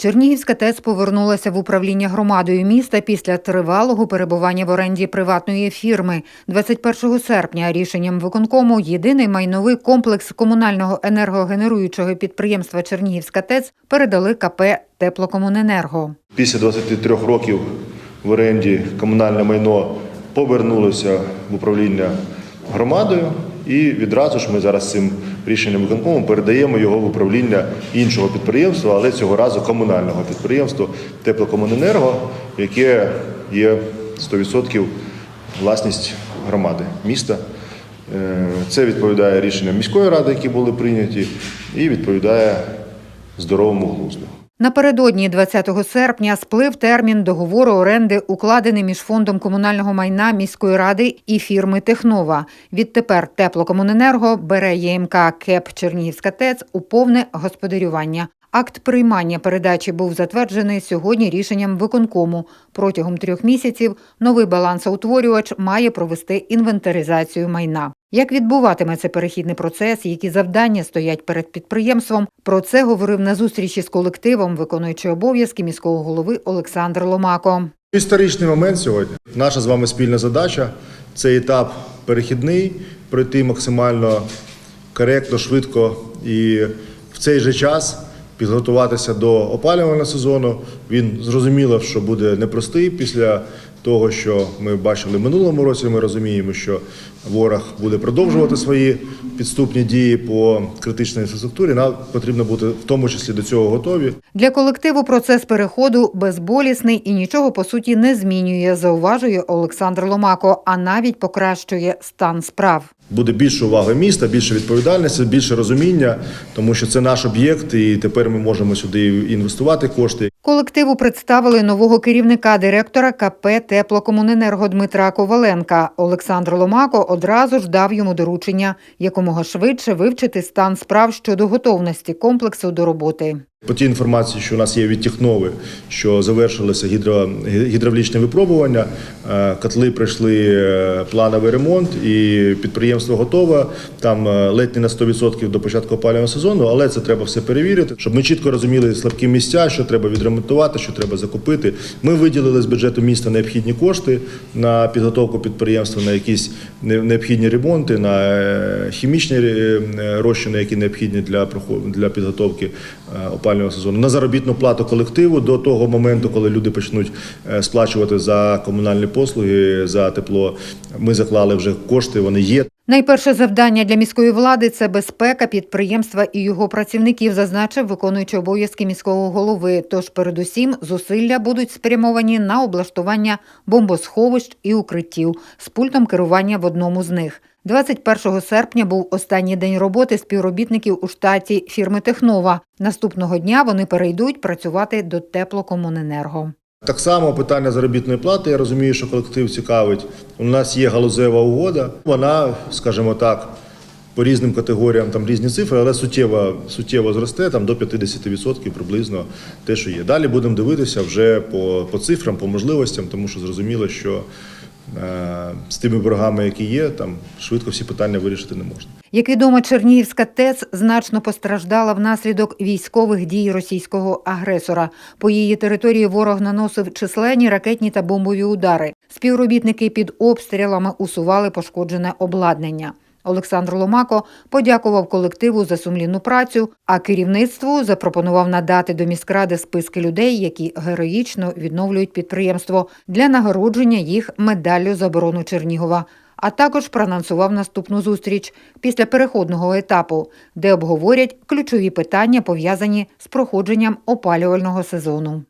Чернігівська ТЕЦ повернулася в управління громадою міста після тривалого перебування в оренді приватної фірми. 21 серпня рішенням виконкому єдиний майновий комплекс комунального енергогенеруючого підприємства Чернігівська ТЕЦ передали КП Теплокомуненерго. Після 23 років в оренді комунальне майно повернулося в управління громадою, і відразу ж ми зараз цим рішенням виконкому передаємо його в управління іншого підприємства, але цього разу комунального підприємства Теплокомуненерго, яке є 100% власність громади міста. Е, Це відповідає рішенням міської ради, які були прийняті, і відповідає здоровому глузду. Напередодні 20 серпня сплив термін договору оренди, укладений між фондом комунального майна міської ради і фірми Технова. Відтепер теплокомуненерго бере ЄМК КЕП Чернігівська ТЕЦ у повне господарювання. Акт приймання передачі був затверджений сьогодні рішенням виконкому. Протягом трьох місяців новий балансоутворювач має провести інвентаризацію майна. Як відбуватиметься перехідний процес, які завдання стоять перед підприємством, про це говорив на зустрічі з колективом, виконуючий обов'язки міського голови Олександр Ломако. Історичний момент сьогодні. Наша з вами спільна задача цей етап перехідний, пройти максимально коректно, швидко і в цей же час підготуватися до опалювального сезону. Він зрозуміло, що буде непростий після того, що ми бачили минулому році. Ми розуміємо, що ворог буде продовжувати свої підступні дії по критичній інфраструктурі. Нам потрібно бути в тому числі до цього готові. Для колективу процес переходу безболісний і нічого по суті не змінює, зауважує Олександр Ломако, а навіть покращує стан справ. Буде більше уваги міста, більше відповідальності, більше розуміння, тому що це наш об'єкт, і тепер ми можемо сюди інвестувати кошти. Колективу представили нового керівника директора КП Теплокомуненерго Дмитра Коваленка. Олександр Ломако одразу ж дав йому доручення якомога швидше вивчити стан справ щодо готовності комплексу до роботи. По тій інформації, що у нас є від Технови, що завершилося гідро, гідравлічне випробування, е, котли пройшли е, плановий ремонт, і підприємство готове. Там е, ледь не на 100% до початку опалювального сезону, але це треба все перевірити, щоб ми чітко розуміли слабкі місця, що треба відремонтувати, що треба закупити. Ми виділили з бюджету міста необхідні кошти на підготовку підприємства, на якісь необхідні ремонти, на хімічні розчини, які необхідні для для підготовки е, опалювального сезону, на заробітну плату колективу до того моменту, коли люди почнуть е, сплачувати за комунальні послуги, за тепло. Ми заклали вже кошти, вони є. Найперше завдання для міської влади це безпека підприємства і його працівників, зазначив виконуючий обов'язки міського голови. Тож, передусім, зусилля будуть спрямовані на облаштування бомбосховищ і укриттів з пультом керування в одному з них. 21 серпня був останній день роботи співробітників у штаті фірми Технова. Наступного дня вони перейдуть працювати до теплокомуненерго. Так само питання заробітної плати. Я розумію, що колектив цікавить. У нас є галузева угода. Вона, скажімо так, по різним категоріям там різні цифри, але суттєво, суттєво зросте там до 50% приблизно те, що є. Далі будемо дивитися вже по, по цифрам, по можливостям, тому що зрозуміло, що з тими боргами, які є, там швидко всі питання вирішити не можна. Як відомо, Чернігівська ТЕЦ значно постраждала внаслідок військових дій російського агресора. По її території ворог наносив численні ракетні та бомбові удари. Співробітники під обстрілами усували пошкоджене обладнання. Олександр Ломако подякував колективу за сумлінну працю, а керівництву запропонував надати до міськради списки людей, які героїчно відновлюють підприємство для нагородження їх медаллю за оборону Чернігова. А також проанонсував наступну зустріч після переходного етапу, де обговорять ключові питання, пов'язані з проходженням опалювального сезону.